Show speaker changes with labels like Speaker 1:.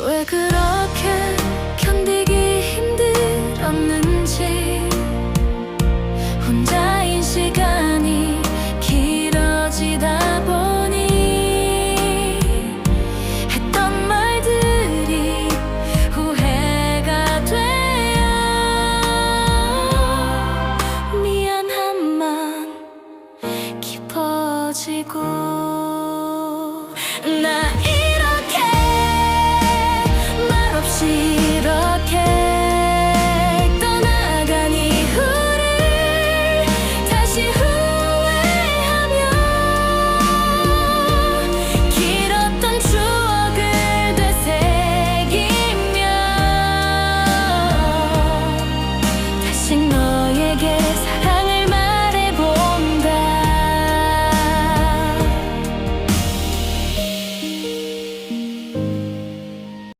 Speaker 1: 왜 그렇게 견디기 힘들었는지. 혼자인 시간이 길어지다 보니 했던 말들이 후회가 돼요. 미안함만 깊어지고 나 see.